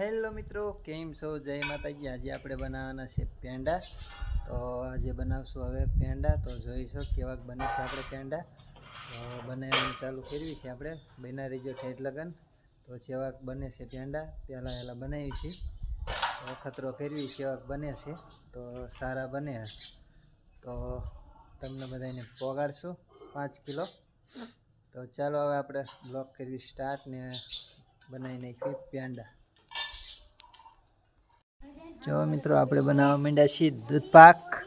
Hello મિત્રો, કેમ છો? જય માતાજી. આજે આપણે બનાવવાના છે પેંડા. તો આજે બનાવશું હવે પેંડા. તો જોઈશું કેવાક બને છે આપણે પેંડા. તો બનાવવાનું ચાલુ કરવી છે આપણે. બના રહીજો ઠેઠ લગન. તો જેવાક બને છે પેંડા, પહેલાં પહેલાં બનાવી છે. તો ખતરો કરવી કેવાક બને છે. તો સારા બને તો તમને બધાને પોગાડશું પાંચ કિલો. તો ચાલો હવે આપણે બ્લોક કરવી સ્ટાર્ટ ને બનાવી નાખીએ પેંડા. જો મિત્રો, આપણે બનાવવા માંડ્યા છીએ દૂધ પાક.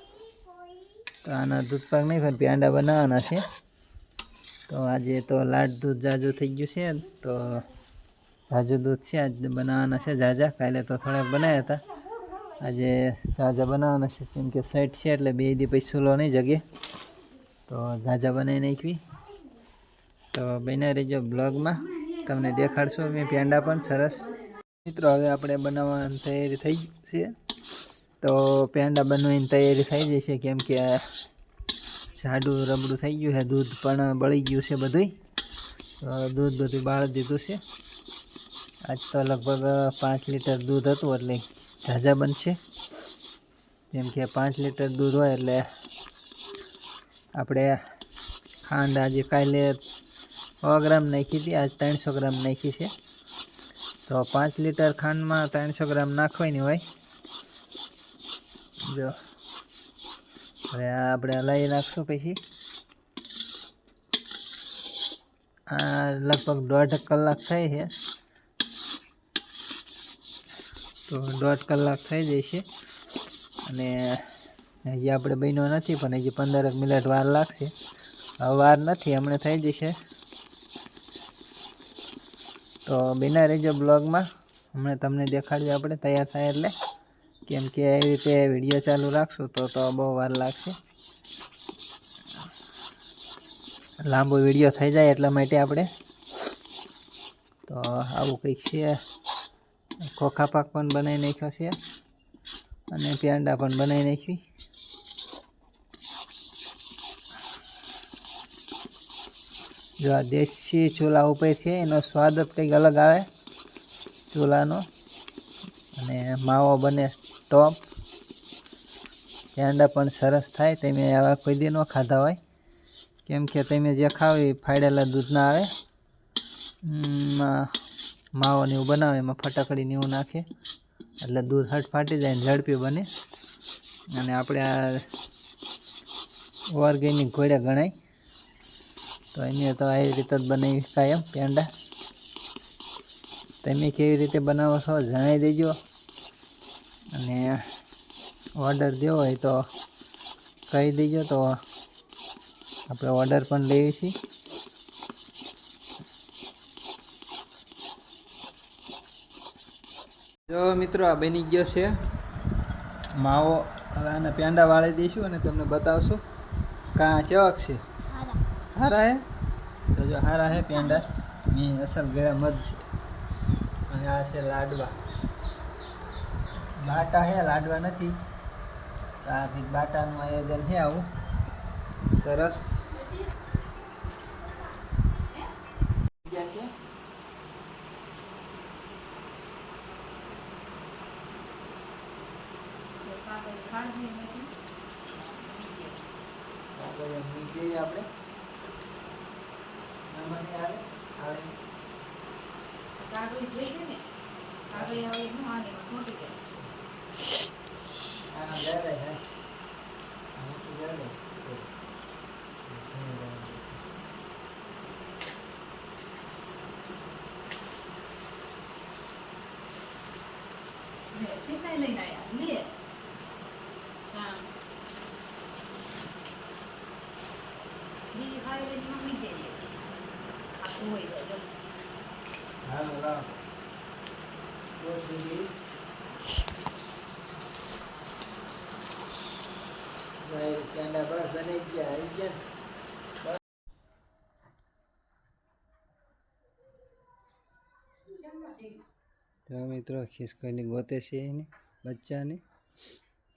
તો આના દૂધ પાક નહીં પણ પેંડા બનાવવાના છે. તો આજે તો લાડ દૂધ જાજુ થઈ ગયું છે. તો જાજુ દૂધ છે, આજે બનાવવાના છે જાજા. કાલે તો થોડાક બનાવ્યા હતા. આજે જાજા બનાવવાના છે. જેમ કે સેટ છે, એટલે બે દી પછી સુલો નહીં જગે. તો જાજા બનાવી નાખવી. તો બન્યા રહેજો બ્લોગમાં. તમને દેખાડશો મેં પેંડા પણ સરસ. મિત્રો, હવે આપણે બનાવવાની તૈયારી થઈ છે. તો પેંડા બનવાની તૈયારી થઈ જશે કેમ કે જાડું રબડું થઈ ગયું છે, દૂધ પણ બળી ગયું છે બધું દૂધ બધું બાળી દીધું છે. આજ તો લગભગ પાંચ લીટર દૂધ હતું, એટલે ઝાઝા બનશે. જેમ કે પાંચ લીટર દૂધ હોય, એટલે આપણે ખાંડ આજે કાલે સો ગ્રામ નાખી હતી, આજ ત્રણસો ગ્રામ નાખી છે. તો પાંચ લીટર ખાંડમાં ત્રણસો ગ્રામ નાખવાની હોય. જો. હવે આ આપણે હલાવી નાખશું પછી. આ લગભગ દોઢ કલાક થઈ છે. તો દોઢ કલાક થઈ જશે અને હજી આપણે બન્યો નથી, પણ હજી પંદરક મિનિટ વાર લાગશે. વાર નથી, હમણાં થઈ જશે. તો બિના રહેજો બ્લોગમાં. હમણાં તમને દેખાડ્યું આપણે તૈયાર થાય એટલે. કેમ કે એવી રીતે વીડિયો ચાલુ રાખશું તો તો બહુ વાર લાગશે. લાંબો વીડિયો થઈ જાય એટલા માટે આપણે. તો આવું કંઈક છે. ખોખા પાક પણ બનાવી નાખ્યો છે. અને પેંડા પણ બનાવી નાખી. જો આ દેશી ચૂલા ઉપર છે, એનો સ્વાદ જ કંઈક અલગ આવે. ચૂલાનો. અને માવો બને ટોપ. પેંડા પણ સરસ થાય, તમે આવા કોઈ દી ન ખાધા હોય. કેમ કે તમે જે ખાવ એ ફાડેલા દૂધના આવે. માવોને એવું બનાવે, એમાં ફટાકડીને એવું નાખે. એટલે દૂધ હટ ફાટી જાય ને ઝડપી બને. અને આપણે આ ઓર્ગેનિક ઘોડે ગણાય. તો એને તો આવી રીતે જ બનાવી કાયમ પેંડા. તમે કેવી રીતે બનાવો છો જણાવી દેજો. અને ઓર્ડર દેવો હોય તો કહી દેજો તો આપણે ઓર્ડર પણ લઈએ છીએ. જો મિત્રો આ બની ગયો છે. માવો હવે આને પેંડા વાળી દઈશું અને તમને બતાવશું. કાં ચેવાક છે? હારા હે? તો જો હારા હે પેંડા. મેં અસલ ગરમ જ છે. અને આ છે લાડવા. બાટા હે લાડવા નથી. ત્યાંથી બાટાનું આયોજન છે આવું. સરસ. આપણે આમાં નહીં આવે આવે હા. આનાથી જડે હાલો લાવો કોથમીર ભાઈ પેંડા બસ બની ગયા આવી ગયા તો મિત્રો, ખિસકોલી ગોતે છે એને, બચ્ચાને.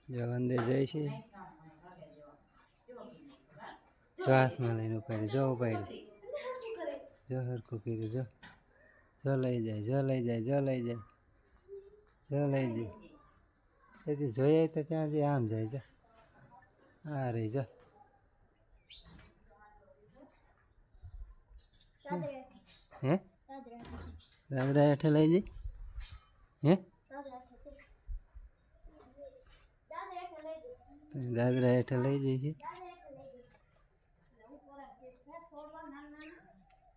જવાંદે જાય છે. જો હાથમાં લઈને ઉપાડી, જો ઉપાડી. જો હરખું કર્યું, જો. જો લઈ જાય જો લઈ જાય જો લઈ જાય જો લઈ જાય તેથી જોઈએ તો ત્યાં જઈ આમ જાય, જો. આ રહી, જા. હે? દાદરા હેઠે લઈ જઈ? હે? દાદરા હેઠે લઈ જઈ છે?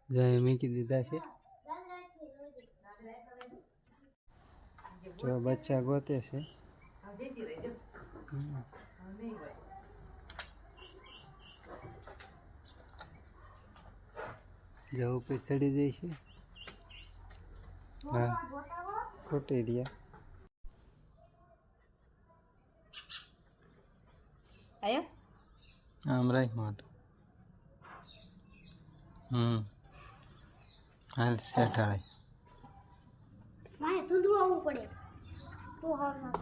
જય અહીં કીધી દીધા છે? જો બચ્ચા ગોતે છે. હમ. જો ઉપર ચડી જાય છે. હા ખોટી રહ્યા. આયો? આમ રાખ મોટ હમ. હાલ સેઠાળે મારે ધૂંધળું આવવું પડે. તો હાર ના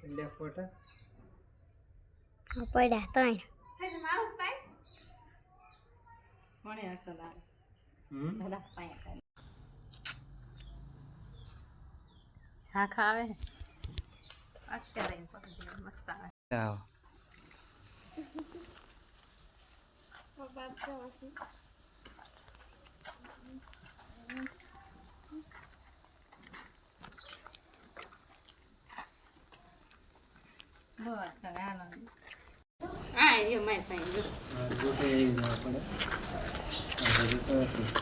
એટલે ફોટા પડ્યા ત્રણ કોણે અસલ આવે હમ બધા પાયા ઝાંખા આવે. અત્યારે મસ્ત આવે આવો બસ હવે હાલો હા એ માય પાસે જો ગોટે આવી જવા પડે આ બધું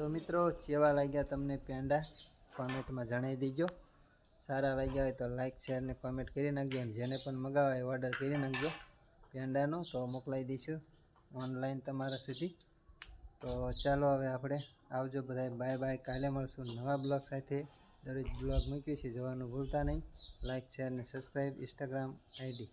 તો મિત્રો, જેવા લાગ્યા તમને પેંડા કોમેન્ટમાં જણાવી દેજો. સારા લાગ્યા હોય તો લાઇક શેર ને કોમેન્ટ કરી નાખજો અને જેને પણ મગાવે એ ઓર્ડર કરી નાખજો પેંડાનું. તો મોકલાવી દઈશું ઓનલાઈન તમારા સુધી. તો ચાલો હવે આપણે આવજો બધાય. બાય બાય કાલે મળશું નવા બ્લોગ સાથે. દરેક બ્લોગ મૂક્યું છે જોવાનું ભૂલતા નહીં. લાઇક શેર ને સબસ્ક્રાઈબ ઇન્સ્ટાગ્રામ આઈડી